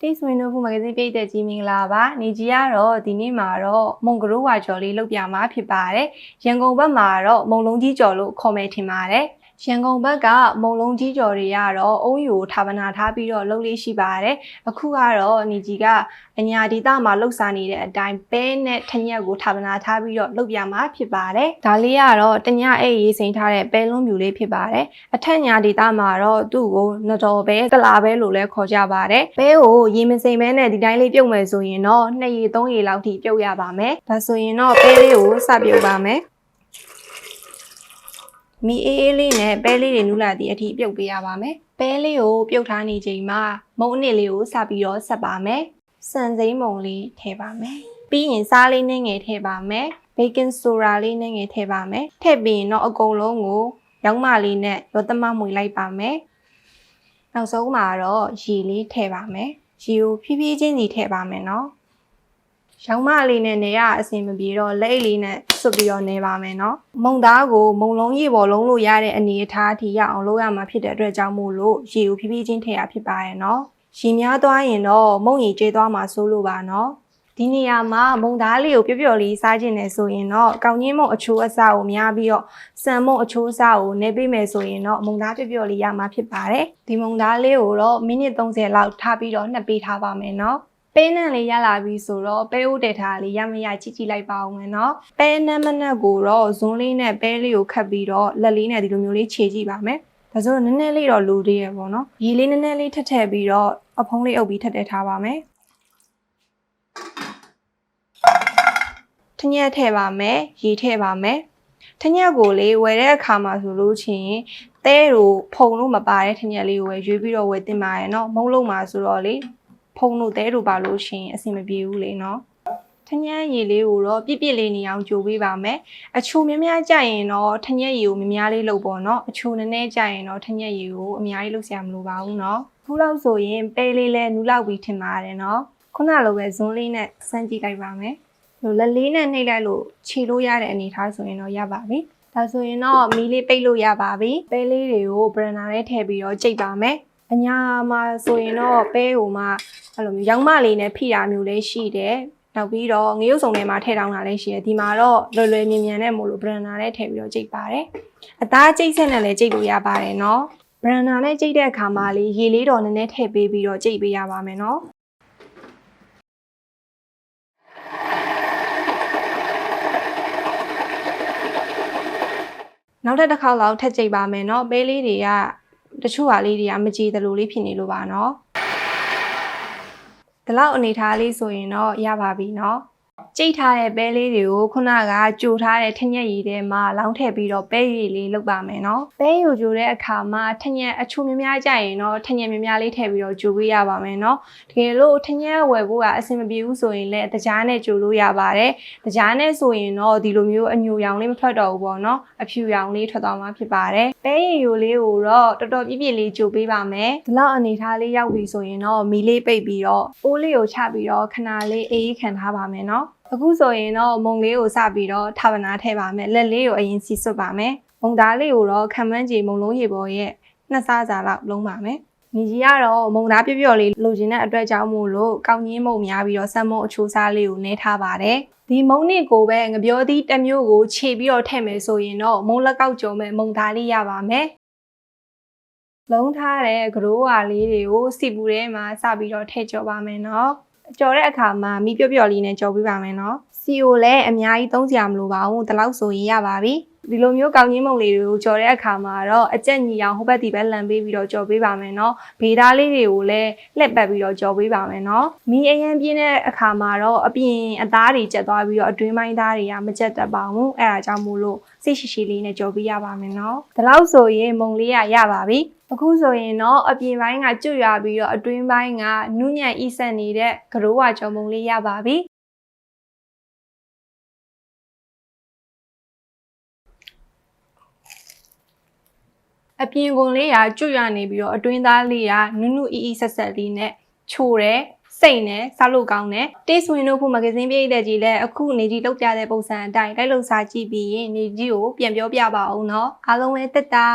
တိတ်ဆွေးနွေးမှုမဂ္ဂဇင်းပြည့်တဲ့ကြီးမင်္ဂလာပါနေကြီးကတော့ဒီနေ့မှာတော့မုံကရိုးဝါကျော်လေးလုပ်ပြမှာဖြစ်ပါတယ်ရန်ကုန်ဘက်မှာတော့မုံလုံးကြီးကျော်လို့ခေါ်မယ်ထင်ပါတယ် ရန်ကုန်ဘက်ကမုံလုံးကြီးကျော်တွေကတော့အုံးယူကိုဌာပနာထားပြီးတော့လုပ်လေးရှိပါတယ်အခုကတော့နေကြီးကအညာဒေတာမှာလှုပ်ရှားနေတဲ့အတိုင်းပဲနဲ့ထညက်ကိုဌာပနာထားပြီးတော့လုပ်ပြမှာဖြစ်ပါတယ်ဒါလေးကတော့တညအိတ်ရေးစိန်ထားတဲ့ပဲလုံးမြူလေးဖြစ်ပါတယ်အထက်ညာဒေတာမှာတော့သူ့ကိုနတော်ပဲကလာပဲလို့လည်းခေါ်ကြပါတယ်။ပဲကိုရေမစိမ်ပဲနဲ့ဒီတိုင်းလေးပြုတ်မယ်ဆိုရင်တော့2ရေ3ရေလောက်ထိပြုတ်ရပါမယ်။ဒါဆိုရင်တော့ပဲလေးကိုစပြုတ်ပါမယ်။ မီအေးအေးလေးနဲ့ပဲလေးတွေနူးလာသည့်အထိပြုတ်ပေးရပါမယ်။ပဲလေးကိုပြုတ်ထားနေချိန်မှာမုံအနစ်လေးကိုစပြီးတော့ဆက်ပါမယ်။စံစိမ်းမုံလေးထည့်ပါမယ်။ပြီးရင်စားလေးနဲ့ငယ်ထည့်ပါမယ်။ baking soda လေးနဲ့ငယ်ထည့်ပါမယ်။ထည့်ပြီးရင်တော့အကုန်လုံးကိုရောင်းမလေးနဲ့ရောသမမွေလိုက်ပါမယ်။နောက်ဆုံးမှာတော့ရေလေးထည့်ပါမယ်။ရေကိုဖြည်းဖြည်းချင်းစီထည့်ပါမယ်နော်။ ရောင်းမလေးနဲ့နေရအဆင်မပြေတော့လက်အိတ်လေးနဲ့စွပ်ပြီးတော့နေပါမယ်နော်။မုံသားကိုမုံလုံးရေပေါ်လုံးလို့ရတဲ့အနေအထားအထိရအောင်လုပ်ရမှာဖြစ်တဲ့အတွက်ကြောင့်မို့လို့ရေကိုဖြည်းဖြည်းချင်းထည့်ရဖြစ်ပါရဲ့နော်။ရေများသွားရင်တော့မုံရီကျေးသွားမှာစိုးလို့ပါနော်။ဒီနေရာမှာမုံသားလေးကိုပျော့ပျော့လေးစားခြင်းနဲ့ဆိုရင်တော့ကောင်းကြီးမုံအချိုးအစကိုများပြီးတော့စံမုံအချိုးအစကိုနေပေးမယ်ဆိုရင်တော့မုံသားပျော့ပျော့လေးရမှာဖြစ်ပါတယ်ဒီမုံသားလေးကိုတော့မိနစ်30လောက်ထားပြီးတော့နှက်ပေးထားပါမယ်နော် ပဲနန့်လေးရလာပြီဆိုတော့ပဲဥတည်ထားလေးရမရကြည့်ကြည့်လိုက်ပါအောင်မယ်နော်ပဲနန့်မနက်ကိုတော့ဇွန်းလေးနဲ့ပဲလေးကိုခတ်ပြီးတော့လက်လေးနဲ့ဒီလိုမျိုးလေးခြေကြည့်ပါမယ်ဒါဆိုတော့နည်းနည်းလေးတော့လူသေးရပေါ့နော်ရေလေးနည်းနည်းလေးထပ်ထည့်ပြီးတော့အဖုံးလေးအုပ်ပြီးထပ်ထည့်ထားပါမယ်ထညက်ထည့်ပါမယ်ရေထည့်ပါမယ်ထညက်ကိုလေဝယ်တဲ့အခါမှာဆိုလို့ချင်းတဲတို့ဖုံလို့မပါတဲ့ထညက်လေးကိုဝယ်ရွေးပြီးတော့ဝယ်တင်ပါရဲ့နော်မုံလုံးမှာဆိုတော့လေ ဖုံတို့တဲတို့ပါလို့ရှင်အဆင်မပြေဘူးလေနော်ထညံ့ရည်လေးကိုတော့ပြစ်ပြစ်လေးနေအောင်ကြိုပေးပါမယ်အချိုများများကြရင်တော့ထညံ့ရည်ကိုများများလေးလုပ်ပေါ့နော်အချိုနည်းနည်းကြရင်တော့ထညံ့ရည်ကိုအများကြီးလုပ်စရာမလိုပါဘူးနော်ခုလောက်ဆိုရင်ပဲလေးလဲနူးလောက်ပြီးထင်ပါတယ်နော်ခုနလိုပဲဇွန်းလေးနဲ့စမ်းကြည့်လိုက်ပါမယ်လို့လက်လေးနဲ့နှိပ်လိုက်လို့ခြေလို့ရတဲ့အနေထားဆိုရင်တော့ရပါပြီဒါဆိုရင်တော့မီးလေးပိတ်လို့ရပါပြီပဲလေးတွေကိုဘရန်နာထဲထည့်ပြီးတော့ကြိတ်ပါမယ် အညာမှာဆိုရင်တော့ပဲဟိုမှာအဲ့လိုမျိုးရောင်မလေးနဲ့ဖိတာမျိုးလေးရှိတယ်။နောက်ပြီးတော့ငရုတ်စုံထဲမှာထည့်တောင်းတာလည်းရှိတယ်။ဒီမှာတော့လွယ်လွယ်မြင်မြင်နဲ့မို့လို့ဘရန်နာထဲထည့်ပြီးတော့ကြိတ်ပါတယ်။အသားကြိတ်ဆက်နဲ့လည်းကြိတ်လို့ရပါတယ်နော်။ဘရန်နာနဲ့ကြိတ်တဲ့အခါမှာလေးရေလေးတော်နည်းနည်းထည့်ပေးပြီးတော့ကြိတ်ပေးရပါမယ်နော်။ နောက်ထပ်တစ်ခေါက်လောက်ထပ်ကြိတ်ပါမယ်เนาะပဲလေးတွေက တချို့ဟာလေးတွေကမကြည်တလို့လေးဖြစ်နေလို့ပါနော်ဒီလောက်အနေထားလေးဆိုရင်တော့ရပါပြီနော် ကြိတ်ထားတဲ့ပဲလေးတွေကိုခုနကကြိုထားတဲ့ထညက်ရည်ထဲမှာလောင်းထည့်ပြီးတော့ပဲရည်လေးလုပ်ပါမယ်နော်ပဲရည်ကြိုတဲ့အခါမှာထညက်အချိုများများကြရင်တော့ထညက်များများလေးထည့်ပြီးတော့ကြိုပေးရပါမယ်နော်တကယ်လို့ထညက်ဝယ်ဖို့ကအဆင်မပြေဘူးဆိုရင်လည်းတကြားနဲ့ကြိုလို့ရပါတယ်တကြားနဲ့ဆိုရင်တော့ဒီလိုမျိုးအညူရောင်လေးမထွက်တော့ဘူးပေါ့နော်အဖြူရောင်လေးထွက်သွားမှာဖြစ်ပါတယ်ပဲရည်ယိုလေးကိုတော့တော်တော်ပြည့်ပြည့်လေးကြိုပေးပါမယ်ဒီလောက်အနေထားလေးရောက်ပြီဆိုရင်တော့မီလေးပိတ်ပြီးတော့အိုးလေးကိုချပြီးတော့ခဏလေးအေးအေးခံထားပါမယ်နော် အခုဆိုရင်တော့မုံလေးကိုစပြီးတော့ထာဝနာထည့်ပါမယ်လက်လေးကိုအရင်စီစွတ်ပါမယ်မုံသားလေးကိုတော့ခံမန်းကြီးမုံလုံးရေပေါ်ရဲ့နှစ်စားစာလောက်လုံးပါမယ်ညီကြီးကတော့မုံသားပြပြလေးလိုချင်တဲ့အတွက်ကြောင့်မို့လို့ကောင်းကြီးမုံများပြီးတော့ဆမ်မုံအချိုးစားလေးကိုနှဲထားပါတယ်ဒီမုံနစ်ကိုပဲငပြောသီးတစ်မျိုးကိုခြေပြီးတော့ထည့်မယ်ဆိုရင်တော့မုံလက်ကောက်ကြုံမဲ့မုံသားလေးရပါမယ်လုံးထားတဲ့ဂရိုးဝါလေးတွေကိုစီပူထဲမှာစပြီးတော့ထည့်ကြော်ပါမယ်နော် ကြော်တဲ့အခါမှာမိပြော့ပြော့လေးနဲ့ကြော်ပေးပါမယ်နော်စီကိုလည်းအများကြီးသုံးစရာမလိုပါဘူးဒီလောက်ဆိုရင်ရပါပြီဒီလိုမျိုးကောင်းကြီးမုံလေးတွေကိုကြော်တဲ့အခါမှာတော့အကြက်ညီအောင်ဟိုဘက်ဒီဘက်လန်ပေးပြီးတော့ကြော်ပေးပါမယ်နော်ဘေးသားလေးတွေကိုလည်းလှက်ပတ်ပြီးတော့ကြော်ပေးပါမယ်နော်မီးအရန်ပြင်းတဲ့အခါမှာတော့အပြင်အသားတွေကျက်သွားပြီးတော့အတွင်းပိုင်းသားတွေကမကျက်တတ်ပါဘူးအဲဒါကြောင့်မို့လို့စိတ်ရှိရှိလေးနဲ့ကြော်ပေးရပါမယ်နော်ဒီလောက်ဆိုရင်မုံလေးရရပါပြီ အခုဆိုရင်တော့အပြင်ပိုင်းကကျွတ်ရပြီးတော့အတွင်းပိုင်းကနုညံ့ဤဆက်နေတဲ့ဂရိုးဝါကြော်မုံလေးရပါပြီ အပြင်ကုန်လေးကကျွတ်ရနေပြီးတော့အတွင်းသားလေးကနုနုအီအီဆက်ဆက်လေးနဲ့ချိုတယ်စိတ်နဲ့စားလို့ကောင်းတယ်။ Taste Win တို့ခုမဂဇင်းပြည့်တဲ့ကြီးလဲအခုနေကြီးလောက်ပြတဲ့ပုံစံအတိုင်းလိုက်လို့စားကြည့်ပြီးရင်နေကြီးကိုပြန်ပြောပြပါအောင်เนาะအားလုံးပဲတက်တာ